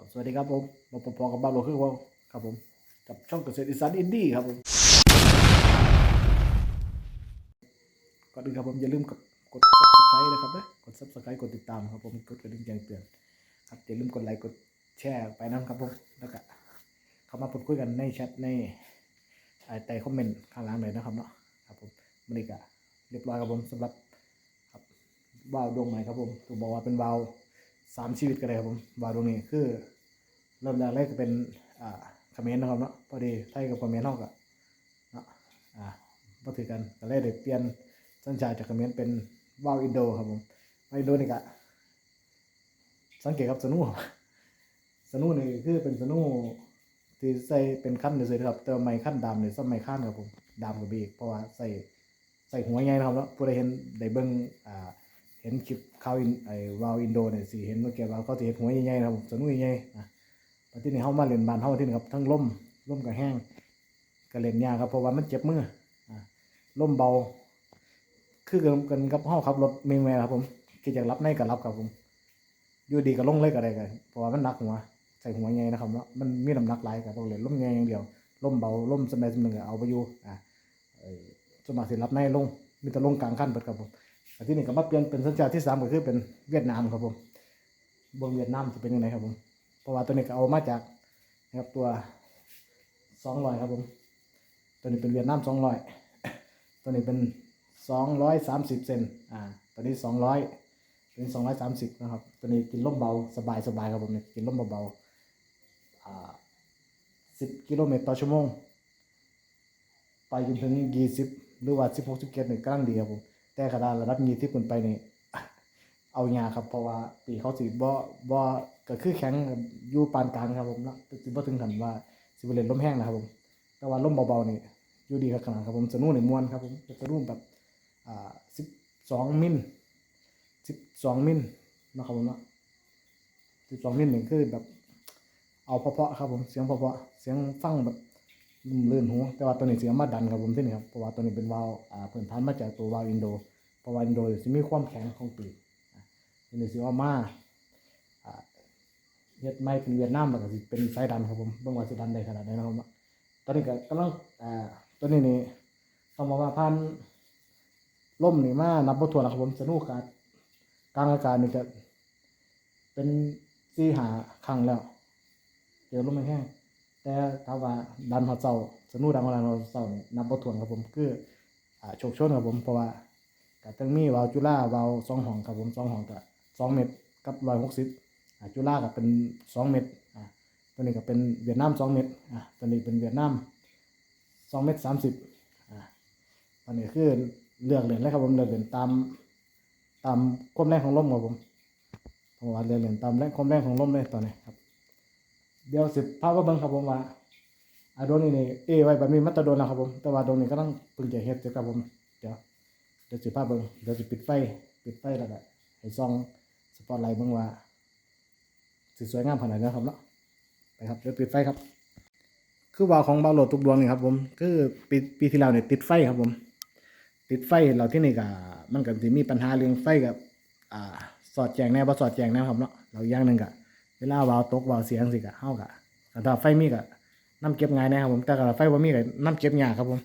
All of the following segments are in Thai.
ครับสวัสดีครับผมมาพอๆกับบ้านโลคือว่าครับผมกับช่องเกษตรอีสานอินดี้ครับผมก่อนอื่นครับผมอย่าลืมกดกด subscribe นะครับนะกด subscribe กดติดตามครับผมกดกระดิ่งแจ้งเตือนครับอย่าลืมกดไลค์กดแชร์ไปนะครับผมแล้วก็เข้ามาพูดคุยกันในแชทในใต้ใต้คอมเมนต์ข้างล่างเลยนะครับเนาะครับผมมันนี่ก็เรียบร้อยครับผมสำหรับครับวาวดวงใหม่ครับผมถูกบอกว่าเป็นวาว สามชีวิตกันเลยครับผมวาดวงนี้คือเริ่มแรกเลยก็เป็นอ่าคอมเมนต์นะครับเนาะพอดีไทยกับคอมเมนต์เท่ากับเนาะอ่าพอถือกันก็เลยได้เปลี่ยนสัญชาติจากคอมเมนต์เป็นวาวอินโดครับผมวาวอินโดนี่ก็สังเกตครับสนุครับสนุนี่คือเป็นสนุที่ใส่เป็นขั้นเลยๆครับแต่ว่าไม่ขั้นดำเนี่ยซ้ำไม่ขั้นครับผมดำกับบีกเพราะว่าใส่ใส่หัวใหญ่นะครับเนาะผู้ใดเห็นได้เบิ่งอ่า เห็นคลิปข่าวอินไอ้วาวอินโดเนี่ยสิเห็นว่าแกว่าเขาจะเห็นหัวใหญ่ๆนะครับสนุกใหญ่ๆนะตอนที่นี่เฮามาเล่นบ้านเฮาที่นี่ครับทั้งล่มล่มกับแห้งก็เล่นยากครับเพราะว่ามันเจ็บมืออ่าล่มเบา คือกันกันกับเฮาขับรถเมงแม่ครับผมคิดอยากรับในก็รับครับผมอยู่ดีก็ลงเลยก็ได้กันเพราะว่ามันหนักหัวใส่หัวใหญ่นะครับเนาะมันมีน้ำหนักหลายก็ต้องเล่นล่มใหญ่อย่างเดียวล่มเบาล่มสมัยสมัยก็เอาไปอยู่อ่าสมัครสิรับในลงมีแต่ลงกลางคันเบิดครับผม แต่ที่นี่ก็มาเปลี่ยนเป็นสัญชาติที่สามก็คือเป็นเวียดนามครับผมบิ่งเวียดนามจะเป็นยังไงครับผมเพราะว่าตัวนี้ก็เอามาจากนะครับตัวสองร้อยครับผมตัวนี้เป็นเวียดนามสองร้อยตัวนี้เป็นสองร้อยสามสิบเซนอ่าตัวนี้สองร้อยเป็นสองร้อยสามสิบนะครับ ตัวนี้กินล่มเบาสบายสบายครับผมเนี่ยกินล่มเบาๆอ่าสิบกิโลเมตรต่อชั่วโมงไปจนถึงยี่สิบหรือว่าสิบหกสิบเจ็ดเนี่ยกำลังดีครับผม แต่ขนาดระดับยี่สิบขึ้นไปนี่เอายาครับ เพราะว่าปีเขาสิบ่บ่ก็คือแข็งอยู่ปานกลางครับผมเนะสิบ่ถึงขันว่าสิบเล่นลมแห้งนะครับผม แต่ว่าลมเบาๆนี่อยู่ดีครับขนาดครับผมสนุนนี่ม่วนครับผมสนุนแบบอ่า12มิล12มิลนะครับผมเนาะ12มิลนี่งคือแบบเอาเพาะๆครับผมเสียงเพาะๆเสียงฟังแบบลื่นหูแต่ว่าตัวนี้เสียงมาดันครับผมที่นี่ครับเพราะว่าตัวนี้เป็นวาวอ่าพื้นฐานมาจากตัววาวอินโด ราะว่าอินโดสิมีความแข็งของปีกอันนี้สิว่ามาอ่าเฮ็ดไม่เป็นเวียดนามแล้วก็สิเป็นสายดันครับผมเบิ่งว่าสิดันได้ขนาดไหนนะครับตอนนี้ก็กำลังอ่าตัวนี้นี่ต้องบอกว่าพันล่มนี่มานับบ่ถ้วนแล้วครับผมสนุกการกลางอากาศนี่ก็เป็นสี่หาครั้งแล้วเจอลมแห้งแต่ถ้าว่าดันหอดเจ้าสนุกดันหอดเจ้านี่นับบ่ถ้วนครับผมคืออ่าโชคชนครับผมเพราะว่า ก็ต้งมีวาวจุฬาวาวสองห้องครับผมสองห้องก็สองเมตรกับร้อยหกสิบจุฬาก็เป็นสองเมตรตัวนี้ก็เป็นเวียดนามสองเมตรตัวนี้เป็นเวียดนามสองเมตรสามสิบอันนี้คือเลือกเหรียญเลยครับผมเลือกเหรียญตามตามความแรงของลมครับผมเพราว่าเลือกเหรียญตามแรงความแรงของลมเลยตอนนี้ครับ เดี๋ยวสิพาพว่าเบิ่งครับผมว่าอาโดนนี่นี่เอไว้แบบนี้มันจะโดนแล้วครับผมแต่ว่าโดนนี่ก็ต้องเพิ่งจะเฮ็ดเดี๋ยวครับผมเดี๋ยว เดี๋ยวสิพาพเบิ่งเดี๋ยวสิปิดไฟ ปิดไฟแล้วก็ให้ส่องสปอตไลท์เบิ่งว่าสิสวยงามขนาดไหนนะครับเนาะไปครับเดี๋ยวปิดไฟครับ คือว่าของบาโหลดทุกดวงนี่ครับ ผมคือปีปีที่แล้วเนี่ยติดไฟครับผม ติดไฟเราที่นี่ก็มันก็สิมีปัญหาเรื่องไฟกับอ่าสอดแจงแน่บ่สอดแจงแน่ครับเนาะเราอย่างหนึ่งก็เวลาวาวตกวาวเสียงสิก็เฮาก็ถ้าไฟมีก็น้ำเก็บง่ายน่ครับผมแต่ถ้าไฟบ่มีก็น้ำเก็บยากครับผม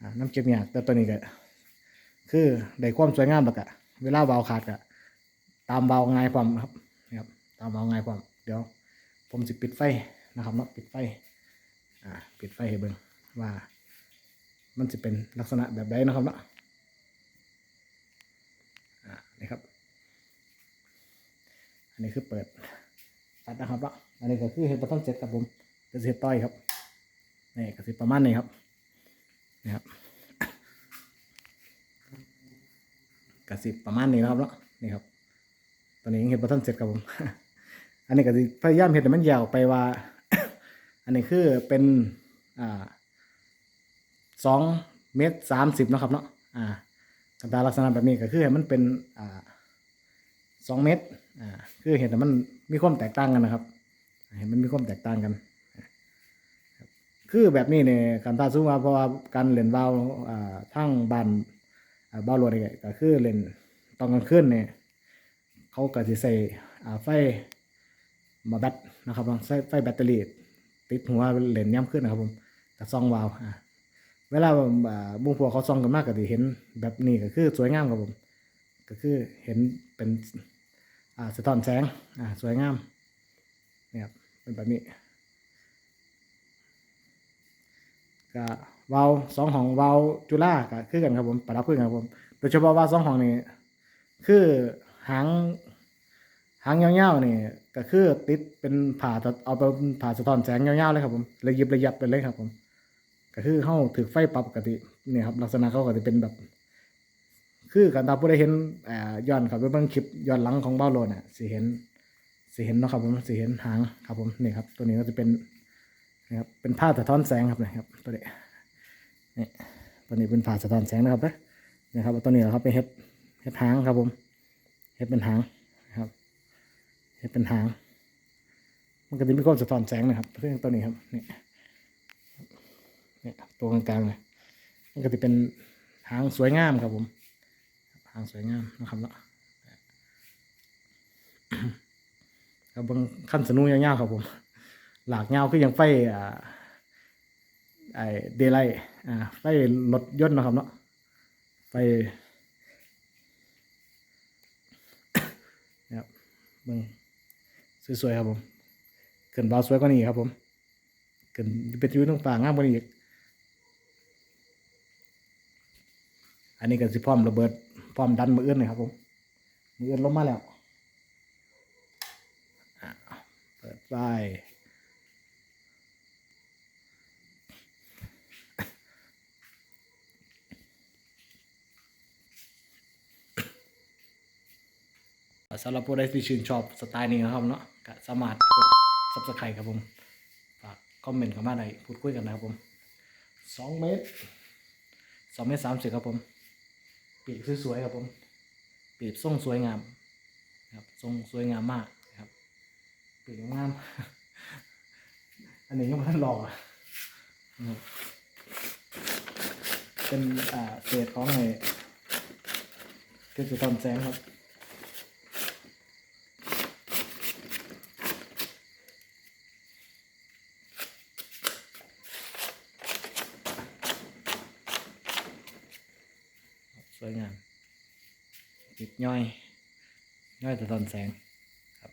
อ่าน้ำเก็บยากแต่ตัวนี้ก็ คือได้ความสวยงามแล้วก็เวลาเบาขาดก็ตามเบาง่ายความนะครับนะครับตามเบาง่ายความเดี๋ยว ผมสิปิดไฟนะครับเนาะปิดไฟอ่าปิดไฟให้เบิ่งว่า มันจะเป็นลักษณะแบบใดนะครับเนาะอ่านี่ครับ อันนี้คือเปิดตัดนะครับเนาะอันนี้ก็คือเห็ดบัตทอนเสร็จครับผมกระเสียต้อยครับนี่กระสีประมาณนี้ครับนี่ครับ กสิประมาณนี้นะครับเนาะนี่ครับ ตอนนี้ยังเห็นบัทันเสร็จครับผม อันนี้ก็สิพยายามเห็นให้มันยาวไปว่า อันนี้คือเป็นอ่าสองเมตรสามสิบนะครับเนาะอ่าตามลักษณะแบบนี้ก็คือให้มันเป็นอ่าสองเมตรอ่าคือเห็นแต่มันมีความแตกต่างกันนะครับ เห็นมันมีความแตกต่างกัน คือแบบนี้เนี่ยการตาสู้มาเพราะว่าการเล่นวาวอ่าทั้งบาน บ้ารถนี่ก็คือเล่นตอนกลางคืนเนี่ยเขาก็สิใส่ไฟมาแบตนะครับผมใส่ไฟแบตเตอรี่ติดหัวเหรียญย่ำขึ้นนะครับผมแต่ซองวาวอ่าเวลาบุ้งพวกเขาซองกันมากก็จะเห็นแบบนี้ก็คือสวยงามครับผม ก็คือเห็นเป็นสะท้อนแสงอ่าสวยงามนี่ครับเป็นแบบนี้ก็ วาวสองห้องวาวจุฬาก็คือกันครับผมประดับขึ้นครับผม โดยเฉพาะว่าสองห้องนี่คือหางหางยาวๆนี่ก็คือติดเป็นผ่าตะเอาไปผ่าสะท้อนแสงยาวๆเลยครับผมระยิบระยับไปเลยครับผม ก็คือเข้าถือไฟปรับปกติเนี่ยครับลักษณะเขาก็จะเป็นแบบ คือกันตาผู้ใดเห็นอ่าย้อนครับไปเบิ่งคลิปย้อนหลังของเบ้าโลน่ะสิเห็นสิเห็นเนาะครับผมสิเห็นหางครับผมนี่ครับ ตัวนี้ก็จะเป็นนะครับเป็นผ้าสะท้อนแสงครับนะครับตัวนี้ นี่ตัวนี้เป็นผ้าสะท้อนแสงนะครับนะนี่ครับตัวนี้เราครับไปเฮ็ดเฮ็ดหางครับผมเฮ็ดเป็นหางนะครับเฮ็ดเป็นหาง มันก็จะมีความสะท้อนแสงนะครับเรื่องตัวนี้ครับนี่นี่ตัวกลางๆเลยมันก็จะเป็นหางสวยงามครับผมหางสวยงามนะครับเนาะครับบางขั้นสนุยาวๆครับผม หลากยาวคือยังไฟอ่าไอเดลัย อ่าไฟรถยนต์นะครับเนาะไฟนะครับเบิ่งสวยๆครับผมเกินบาสวยกว่านี้ครับผมเกินเป็นยูต้องป่างามกว่านี้อีกอันนี้ก็สิพร้อมระเบิดพร้อมดันมืออื่นเลยครับผมมืออื่นลงมาแล้วอะเปิดไฟ สำหรับผู้ใดที่ชื่นชอบสไตล์นี้นะครับเนาะก็สามารถกด subscribe ครับผมฝากคอมเมนต์เข้ามาในพูดคุยกันนะครับผมสองเมตรสองเมตรสามสิบครับผมปีกสวยๆครับผมปีกทรงสวยงามครับทรงสวยงามมากนะครับปีกงามอันนี้ยังไม่ทันหล่อนะครับเป็นอ่าเศษของไอ้เกสรตอนแสงครับ สวยงามติดย่อย ย่อยแต่ตอนแสงครับ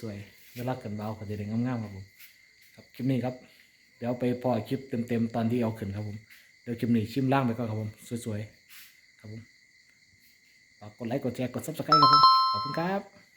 สวยๆเวลากันเบาก็จะได้งามๆครับผมครับคลิปนี้ครับ เดี๋ยวไปพอคลิปเต็มๆตอนที่เอาขึ้นครับผมเดี๋ยวคลิปนี้ชิมล่างไปก่อนครับผมสวยๆครับผมฝากกดไลค์กดแชร์กดซับสไครต์ครับผมขอบคุณครับ